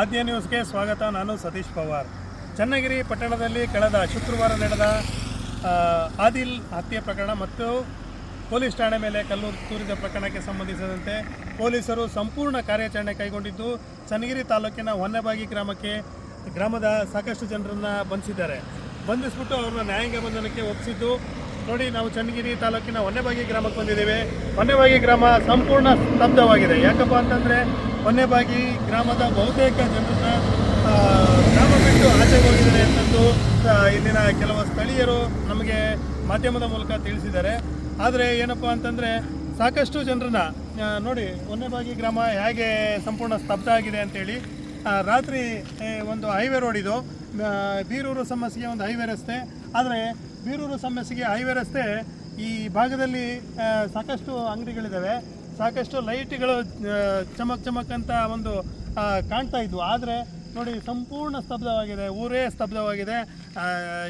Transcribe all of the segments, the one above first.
ಆದ್ಯ ನ್ಯೂಸ್ಗೆ ಸ್ವಾಗತ. ನಾನು ಸತೀಶ್ ಪವಾರ್. ಚನ್ನಗಿರಿ ಪಟ್ಟಣದಲ್ಲಿ ಕಳೆದ ಶುಕ್ರವಾರ ನಡೆದ ಆದಿಲ್ ಹತ್ಯೆ ಪ್ರಕರಣ ಮತ್ತು ಪೊಲೀಸ್ ಠಾಣೆ ಮೇಲೆ ಕಲ್ಲು ತೂರಿದ ಪ್ರಕರಣಕ್ಕೆ ಸಂಬಂಧಿಸಿದಂತೆ ಪೊಲೀಸರು ಸಂಪೂರ್ಣ ಕಾರ್ಯಾಚರಣೆ ಕೈಗೊಂಡಿದ್ದು, ಚನ್ನಗಿರಿ ತಾಲೂಕಿನ ಹೊನ್ನೆಬಾಗಿ ಗ್ರಾಮಕ್ಕೆ, ಗ್ರಾಮದ ಸಾಕಷ್ಟು ಜನರನ್ನು ಬಂಧಿಸಿದ್ದಾರೆ. ಬಂಧಿಸ್ಬಿಟ್ಟು ಅವ್ರನ್ನ ನ್ಯಾಯಾಂಗ ಬಂಧನಕ್ಕೆ ಒಪ್ಪಿಸಿದ್ದು ನೋಡಿ, ನಾವು ಚನ್ನಗಿರಿ ತಾಲೂಕಿನ ಹೊನ್ನೆಬಾಗಿ ಗ್ರಾಮಕ್ಕೆ ಬಂದಿದ್ದೇವೆ. ಹೊನ್ನೆಬಾಗಿ ಗ್ರಾಮ ಸಂಪೂರ್ಣ ಸ್ತಬ್ಧವಾಗಿದೆ. ಯಾಕಪ್ಪ ಅಂತಂದರೆ ಹೊನ್ನೆಬಾಗಿ ಗ್ರಾಮದ ಬಹುತೇಕ ಜನರನ್ನ ಗ್ರಾಮ ಬಿಟ್ಟು ಆಚೆ ಹೋಗಿದ್ದಾರೆ ಅಂತಂದು ಇಲ್ಲಿನ ಕೆಲವು ಸ್ಥಳೀಯರು ನಮಗೆ ಮಾಧ್ಯಮದ ಮೂಲಕ ತಿಳಿಸಿದ್ದಾರೆ. ಆದರೆ ಏನಪ್ಪ ಅಂತಂದರೆ ಸಾಕಷ್ಟು ಜನರನ್ನ ನೋಡಿ ಹೊನ್ನೆಬಾಗಿ ಗ್ರಾಮ ಹೇಗೆ ಸಂಪೂರ್ಣ ಸ್ತಬ್ಧ ಆಗಿದೆ ಅಂತೇಳಿ ರಾತ್ರಿ ಒಂದು ಹೈವೇ ರೋಡ್ ಇದು. ಬೀರೂರು ಸಮಸ್ಯೆಗೆ ಒಂದು ಹೈವೇ ರಸ್ತೆ. ಆದರೆ ಬೀರೂರು ಸಮಸ್ಯೆಗೆ ಹೈವೇ ರಸ್ತೆ ಈ ಭಾಗದಲ್ಲಿ ಸಾಕಷ್ಟು ಅಂಗಡಿಗಳಿದ್ದಾವೆ ಸಾಕಷ್ಟು ಲೈಟ್ಗಳು ಚಮಕ್ ಚಮಕ್ ಅಂತ ಒಂದು ಕಾಣ್ತಾ ಇದ್ವು. ಆದರೆ ನೋಡಿ ಸಂಪೂರ್ಣ ಸ್ತಬ್ಧವಾಗಿದೆ ಊರೇ ಸ್ತಬ್ಧವಾಗಿದೆ.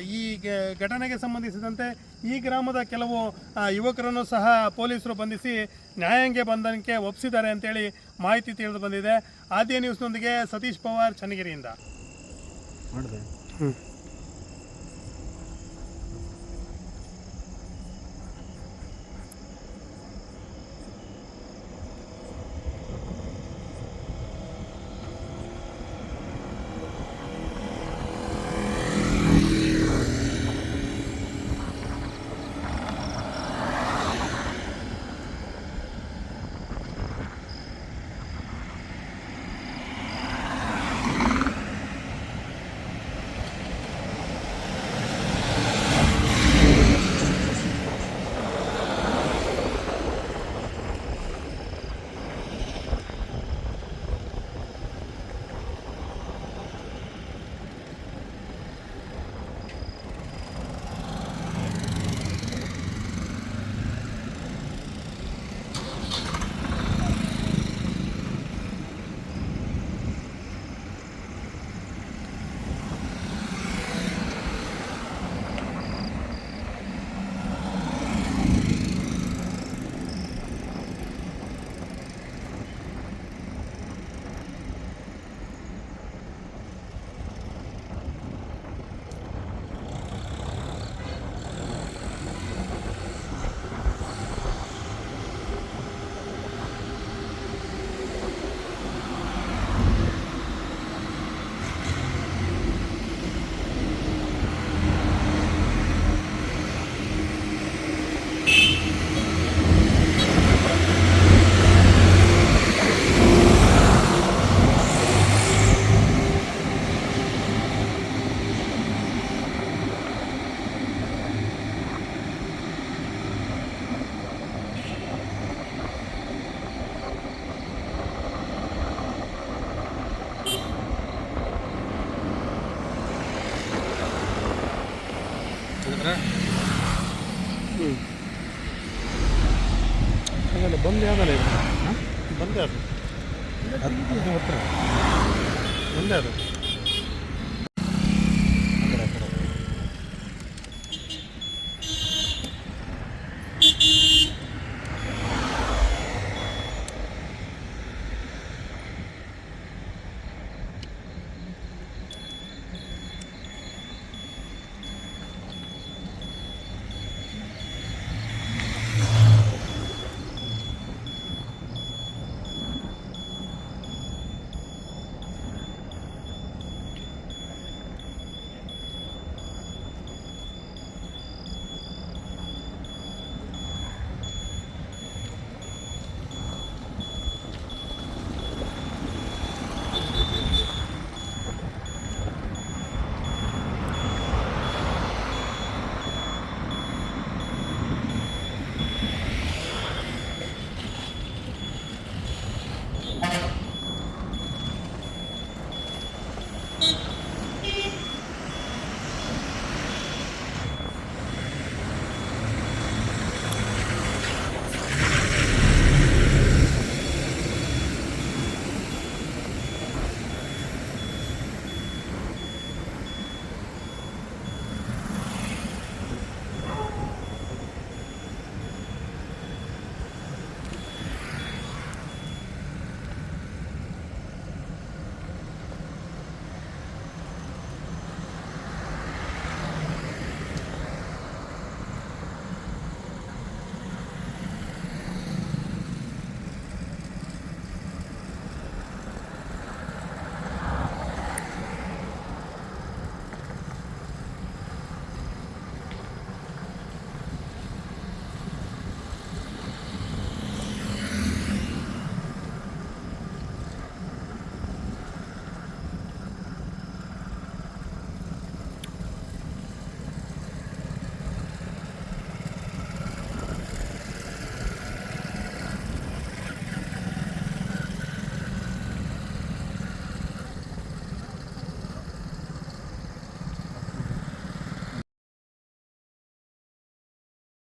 ಈ ಗ- ಘಟನೆಗೆ ಸಂಬಂಧಿಸಿದಂತೆ ಈ ಗ್ರಾಮದ ಕೆಲವು ಯುವಕರನ್ನು ಸಹ ಪೊಲೀಸರು ಬಂಧಿಸಿ ನ್ಯಾಯಾಂಗ ಬಂಧನಕ್ಕೆ ಒಪ್ಪಿಸಿದ್ದಾರೆ ಅಂತೇಳಿ ಮಾಹಿತಿ ತಿಳಿದು ಬಂದಿದೆ. ಆದ್ಯ ನ್ಯೂಸ್ನೊಂದಿಗೆ ಸತೀಶ್ ಪವಾರ್ ಚನ್ನಗಿರಿಯಿಂದ. ಮಾಡಿದೆ ಹಾಗಾದ್ರೆ ಬಂದ್ ಯಾವ್ದಲ್ಲ ಇದು ಬಂದೇ ಅದು ಬಂದೇ ಅದು